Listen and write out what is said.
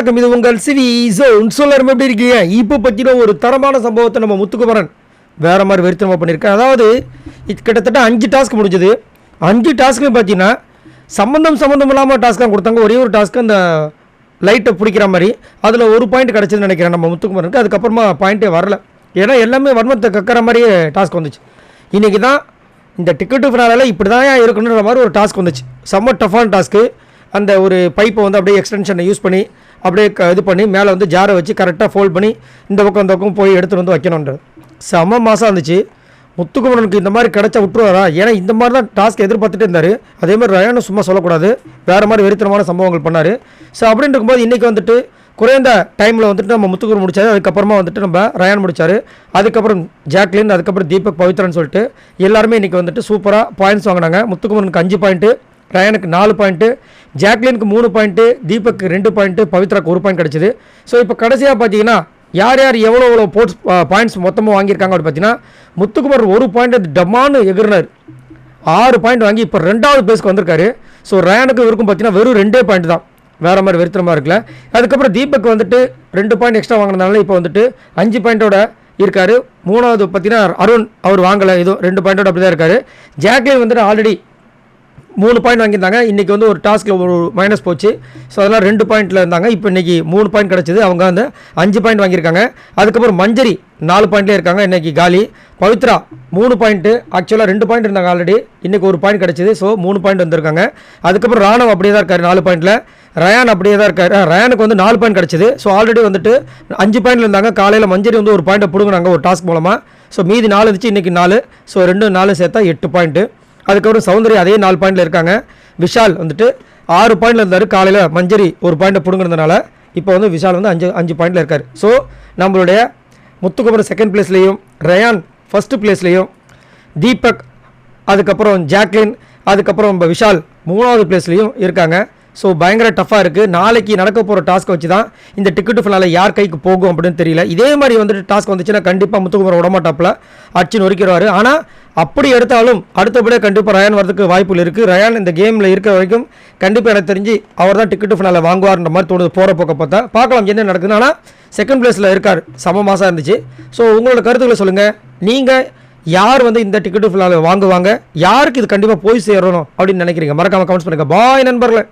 வணக்கம் இது உங்கள் சிவி ஜோன் சொல்லரும் எப்படி இருக்கீங்க? இப்போ பற்றின ஒரு தரமான சம்பவத்தை நம்ம முத்துக்குமரன் வேறு மாதிரி வெறித்தனமாக பண்ணியிருக்கேன் அதாவது கிட்டத்தட்ட அஞ்சு டாஸ்க் முடிஞ்சது. அஞ்சு டாஸ்க்கு பார்த்தீங்கன்னா சம்மந்தம் சம்மந்தம் இல்லாமல் டாஸ்க் தான் கொடுத்தாங்க. ஒரே ஒரு டாஸ்க்கு அந்த லைட்டை பிடிக்கிற மாதிரி. அதில் ஒரு பாயிண்ட் கிடச்சதுன்னு நினைக்கிறேன் நம்ம முத்துக்குமரனுக்கு. அதுக்கப்புறமா பாயிண்ட்டே வரல. ஏன்னா எல்லாமே வர்மத்தை கக்கிற மாதிரியே டாஸ்க் வந்துச்சு. இன்றைக்கி தான் இந்த டிக்கெட்டு ஃபினால இப்படி தான் இருக்கணுன்ற மாதிரி ஒரு டாஸ்க் வந்துச்சு. செம்ம டஃப்பான டாஸ்க்கு அந்த ஒரு பைப்பை வந்து அப்படியே எக்ஸ்டென்ஷனை யூஸ் பண்ணி அப்படியே இது பண்ணி மேலே வந்து ஜாரை வச்சு கரெக்டாக ஃபோல்ட் பண்ணி இந்த பக்கம் இந்த பக்கம் போய் எடுத்துகிட்டு வந்து வைக்கணுன்றது செம்ம மாதம் இருந்துச்சு. முத்துக்குமரனுக்கு இந்த மாதிரி கிடச்சா விட்டுருவாரா? ஏன்னா இந்த மாதிரி தான் டாஸ்க் எதிர்பார்த்துட்டு இருந்தார். அதே மாதிரி ரயானும் சும்மா சொல்லக்கூடாது. வேறு மாதிரி வெறித்தனமான சம்பவங்கள் பண்ணார். ஸோ அப்படின்னு இருக்கும்போது இன்றைக்கி வந்துட்டு குறைந்த டைமில் வந்துட்டு நம்ம முத்துக்குமரன் முடிச்சாரு. அதுக்கப்புறமா வந்துட்டு நம்ம ரயான் முடித்தார் அதுக்கப்புறம் ஜாக்லின் அதுக்கப்புறம் தீபக் பவித்ரன் சொல்லிட்டு எல்லாருமே இன்றைக்கி வந்துட்டு சூப்பராக பாயிண்ட்ஸ் வாங்கினாங்க. முத்துக்குமரனுக்கு அஞ்சு பாயிண்ட்டு ரயானுக்கு நாலு பாயிண்ட்டு ஜாக்லினுக்கு மூணு பாயிண்ட்டு தீபக்கு ரெண்டு பாயிண்ட்டு பவித்ராக்கு ஒரு பாயிண்ட் கிடச்சிது. ஸோ இப்போ கடைசியாக பார்த்தீங்கன்னா யார் யார் எவ்வளோ எவ்வளோ போட்ஸ் பாயிண்ட்ஸ் மொத்தமாக வாங்கியிருக்காங்க அப்படின்னு பார்த்தீங்கன்னா முத்துக்குமார் ஒரு பாயிண்ட் டமான்னு எகிர்னார். ஆறு பாயிண்ட் வாங்கி இப்போ ரெண்டாவது பேஸ்க்கு வந்திருக்காரு. ஸோ ரயானுக்கு இவருக்கும் பார்த்தீங்கன்னா வெறும் ரெண்டே பாயிண்ட் தான். வேறு மாதிரி வெறுத்தனமாக இருக்குல்ல அதுக்கப்புறம் தீபக் வந்துட்டு ரெண்டு பாயிண்ட் எக்ஸ்ட்ரா வாங்கினதுனால இப்போ வந்துட்டு அஞ்சு பாயிண்டோட இருக்கார். மூணாவது பார்த்தீங்கன்னா அருண் அவர் வாங்கலை. இதுவும் ரெண்டு பாயிண்டோட அப்படி தான் இருக்கார். ஜாக்லின் வந்துட்டு ஆல்ரெடி மூணு பாயிண்ட் வாங்கியிருந்தாங்க. இன்றைக்கி வந்து ஒரு டாஸ்கில் ஒரு மைனஸ் போச்சு. ஸோ அதெல்லாம் ரெண்டு பாயிண்ட்டில் இருந்தாங்க. இப்போ இன்றைக்கி மூணு பாயிண்ட் கிடச்சிது. அவங்க வந்து அஞ்சு பாயிண்ட் வாங்கியிருக்காங்க. அதுக்கப்புறம் மஞ்சரி நாலு பாயிண்ட்லேயே இருக்காங்க. இன்றைக்கி காலி. பவித்ரா மூணு பாயிண்ட்டு ஆக்சுவலாக ரெண்டு பாயிண்ட் இருந்தாங்க ஆல்ரெடி இன்றைக்கி ஒரு பாயிண்ட் கிடச்சிது. ஸோ மூணு பாயிண்ட் வந்திருக்காங்க. அதுக்கப்புறம் ராணவ் அப்படியே தான் இருக்கார் நாலு பாயிண்ட்டில் ரயான் அப்படியே தான் இருக்கார். ரயானுக்கு வந்து நாலு பாயிண்ட் கிடச்சிது. ஸோ ஆல்ரெடி வந்துட்டு அஞ்சு பாயிண்ட்ல இருந்தாங்க. காலையில் மஞ்சரி வந்து ஒரு பாயிண்ட்டை பிடுங்குறாங்க ஒரு டாஸ்க் மூலமாக ஸோ மீதி நாலு இருந்துச்சு. இன்றைக்கி நாலு. ஸோ ரெண்டு நாலு சேர்த்தா எட்டு பாயிண்ட்டு அதுக்கப்புறம் சௌந்தர்யா அதே நாலு பாயிண்டில் இருக்காங்க. விஷால் வந்துட்டு ஆறு பாயிண்டில் இருந்தார். காலையில் மஞ்சரி ஒரு பாயிண்ட்டை பிடுங்கிறதுனால இப்போ வந்து விஷால் வந்து அஞ்சு அஞ்சு பாயிண்டில் இருக்கார். ஸோ நம்மளுடைய முத்துக்குமரன் செகண்ட் பிளேஸ்லேயும் ரயான் ஃபஸ்ட்டு பிளேஸ்லேயும் தீபக் அதுக்கப்புறம் ஜாக்லின் அதுக்கப்புறம் நம்ம விஷால் மூணாவது பிளேஸ்லேயும் இருக்காங்க. ஸோ பயங்கர டஃப்பாக இருக்குது நாளைக்கு நடக்க போகிற டாஸ்க்கை வச்சு தான் இந்த டிக்கெட்டு ஃபுல்லால் யார் கைக்கு போகும் அப்படின்னு தெரியல. இதே மாதிரி வந்துட்டு டாஸ்க் வந்துச்சுன்னா கண்டிப்பாக முத்துக்குமரன் விடமாட்டாப்பில் அடிச்சு நொறுக்கிடுவார் ஆனால் அப்படி எடுத்தாலும் அடுத்தபடியாக கண்டிப்பாக ரயான் வரதுக்கு வாய்ப்புகள் இருக்குது ரயான் இந்த கேமில் இருக்க வரைக்கும் கண்டிப்பாக எனக்கு தெரிஞ்சு அவர் தான் டிக்கெட்டு ஃபினால வாங்குவார்ன்ற மாதிரி தோணுது போகிற போக்க பார்த்தா. பார்க்கலாம் என்ன நடக்குதுன்னு. ஆனால் செகண்ட் பிளேஸில் இருக்கார். சம மாதம் இருந்துச்சு. ஸோ உங்களோட கருத்துக்களை சொல்லுங்கள் நீங்கள் யார் வந்து இந்த டிக்கெட்டு ஃபினால வாங்குவாங்க? யாருக்கு இது கண்டிப்பாக போய் சேரணும் அப்படின்னு நினைக்கிறீங்க? மறக்காமல் கமெண்ட்ஸ் பண்ணுங்கள் பாய் நண்பர்களே.